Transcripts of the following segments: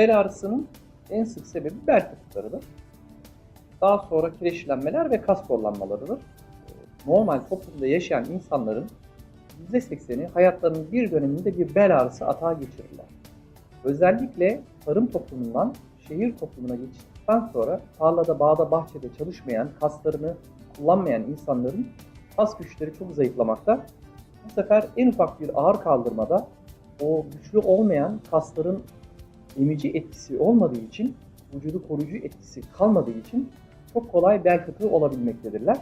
Bel ağrısının en sık sebebi bel fıtıklarıdır. Daha sonra kireçlenmeler ve kas kollanmalarıdır. Normal toplumda yaşayan insanların %80'i hayatlarının bir döneminde bir bel ağrısı atağı geçirirler. Özellikle tarım toplumundan şehir toplumuna geçtikten sonra tarlada, bağda, bahçede çalışmayan, kaslarını kullanmayan insanların kas güçleri çok zayıflamakta. Bu sefer en ufak bir ağır kaldırmada o güçlü olmayan kasların emici etkisi olmadığı için, vücudu koruyucu etkisi kalmadığı için çok kolay bel fıtığı olabilmektedirler.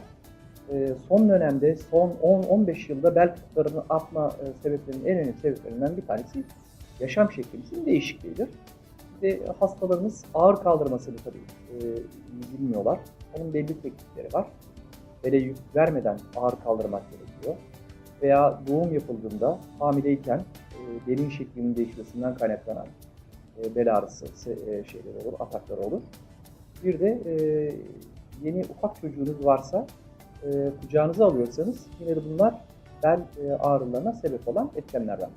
Ee, son dönemde, son 10-15 yılda bel fıtıklarının artma e, sebeplerinin en önemli sebeplerinden bir tanesi yaşam şeklimizin değişikliğidir. Ve hastalarımız ağır kaldırmasını tabii e, bilmiyorlar. Onun belli teknikleri var. Bele yük vermeden ağır kaldırmak gerekiyor. Veya doğum yapıldığında hamileyken e, belin şeklinin değişmesinden kaynaklanan e, bel ağrısı e, şeyleri olur, atakları olur. Bir de e, yeni ufak çocuğunuz varsa e, kucağınıza alıyorsanız yine de bunlar bel e, ağrılarına sebep olan etkenlerden.